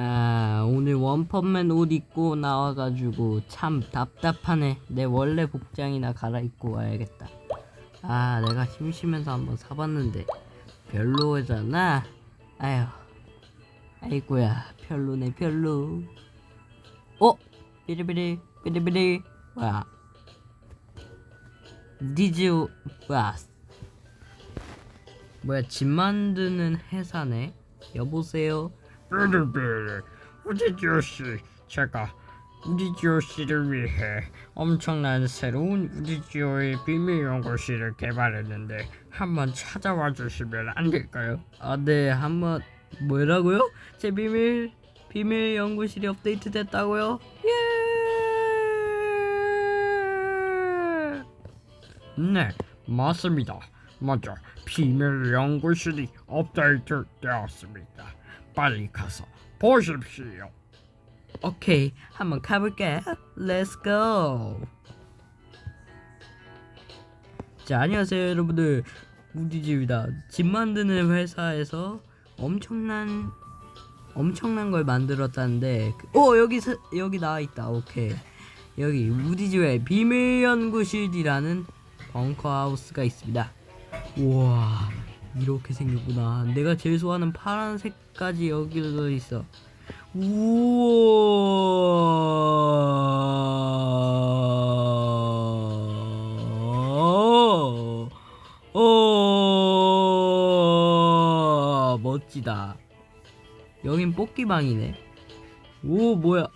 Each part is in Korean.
아 오늘 원펀맨 옷 입고 나와가지고 참 답답하네. 내 원래 복장이나 갈아입고 와야겠다. 아 내가 심심해서 한번 사봤는데 별로잖아. 아휴 아이고야 별로네 별로. 어? 비리비리 비리비리. 와. 디즈 와. 뭐야 집 만드는 회사네? 여보세요 삐리삐리 우지지오 씨 제가 우지지오 씨를 위해 엄청난 새로운 우지지오의 비밀 연구실을 개발했는데 한번 찾아와 주시면 안 될까요? 아, 네, 한번 뭐라고요? 제 비밀 비밀 연구실이 업데이트 됐다고요? 예. 네 맞습니다 먼저 비밀 연구실이 업데이트 되었습니다 빨리 가서 보십시오 오케이, 한번 가볼게. Let's go. 자, 안녕하세요, 여러분들. 우디집이다. 집 만드는 회사에서 엄청난 엄청난 걸 만들었다는데, 그- 오 여기 서, 여기 나와 있다. 오케이. 여기 우디집의 비밀 연구실이라는 벙커 하우스가 있습니다. 우와, 이렇게 생겼구나. 내가 제일 좋아하는 파란색까지 여기 도 있어. 우와. 오. 멋지다. 여긴 뽑기방이네. 오, 뭐야.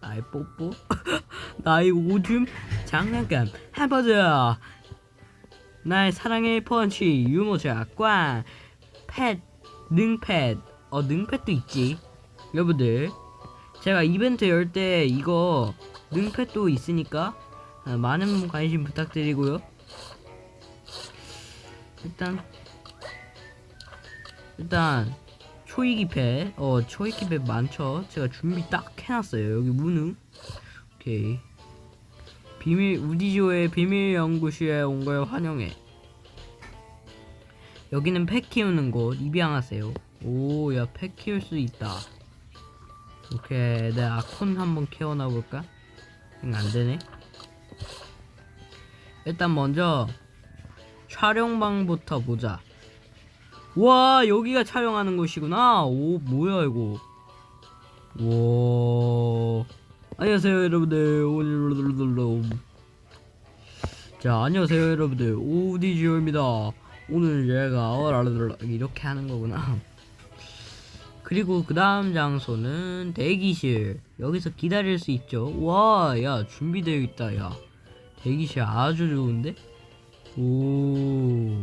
아이, 뽀뽀? 나의 오줌? 장난감. 해보자. 나의 사랑의 펀치, 유모차, 꽝, 펫, 능펫. 어, 능펫도 있지. 여러분들. 제가 이벤트 열 때 이거 능패도 있으니까 아, 많은 관심 부탁드리고요. 일단 일단 초이기패. 어 초이기패 많죠? 제가 준비 딱 해놨어요. 여기 무능. 오케이 비밀 우디지오의 비밀 연구실에 온 걸 환영해. 여기는 펫 키우는 곳. 입양하세요. 오야 펫 키울 수 있다. 오케이 내 아콘 한번 키워놔 볼까? 응 안되네. 일단 먼저 촬영방부터 보자. 와 여기가 촬영하는 곳이구나. 오 뭐야 이거? 와 안녕하세요 여러분들 오늘 자 안녕하세요 여러분들 오디지오입니다 오늘 얘가 이렇게 하는 거구나 그리고 그 다음 장소는 대기실. 여기서 기다릴 수 있죠. 와, 야, 준비되어 있다, 야. 대기실 아주 좋은데? 오.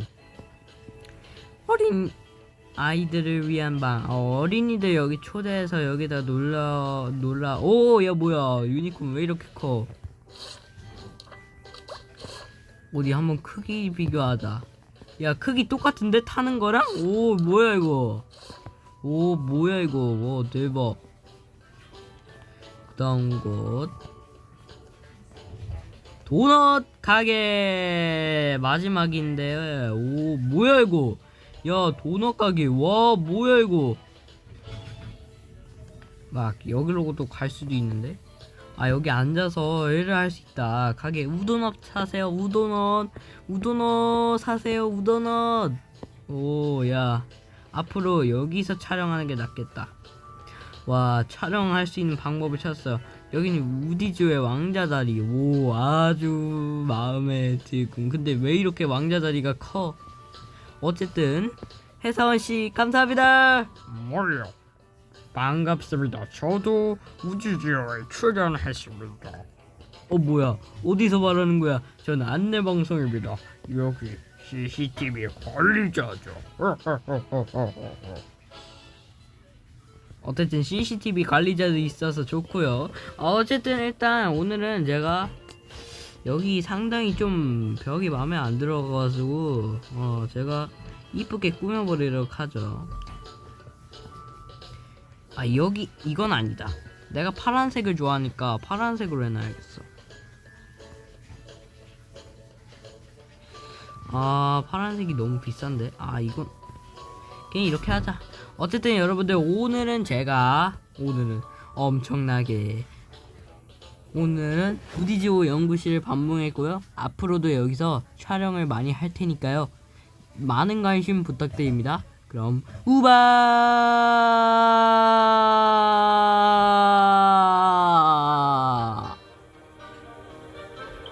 어린 아이들을 위한 방. 어, 어린이들 여기 초대해서 여기다 놀라, 놀라. 오, 야, 뭐야. 유니콘 왜 이렇게 커? 어디 한번 크기 비교하자. 야, 크기 똑같은데? 타는 거랑? 오, 뭐야, 이거. 오 뭐야 이거 와 대박 그 다음 곳 도넛 가게 마지막인데 오 뭐야 이거 야 도넛 가게 와 뭐야 이거 막 여기로도 갈 수도 있는데 아 여기 앉아서 일을 할 수 있다 가게 우도넛 사세요 우도넛 우도넛 사세요 우도넛 오 야 앞으로 여기서 촬영하는 게 낫겠다. 와 촬영할 수 있는 방법을 찾았어요. 여기는 우디즈의 왕자 다리. 오 아주 마음에 들군. 근데 왜 이렇게 왕자 다리가 커? 어쨌든 해사원 씨 감사합니다. 뭐요 반갑습니다 저도 우지지오에 출연했습니다 어 뭐야 어디서 말하는 거야? 저는 안내 방송입니다. 여기 CCTV 관리자죠 어쨌든 CCTV 관리자도 있어서 좋고요. 어, 어쨌든 일단 오늘은 제가 여기 상당히 좀 벽이 마음에 안 들어가지고 어 제가 이쁘게 꾸며버리도록 하죠. 아 여기 이건 아니다. 내가 파란색을 좋아하니까 파란색으로 해놔야겠어. 아 파란색이 너무 비싼데 아 이건 그냥 이렇게 하자 어쨌든 여러분들 오늘은 제가 오늘은 엄청나게 오늘은 부디지오 연구실을 방문했고요. 앞으로도 여기서 촬영을 많이 할 테니까요. 많은 관심 부탁드립니다. 그럼 우바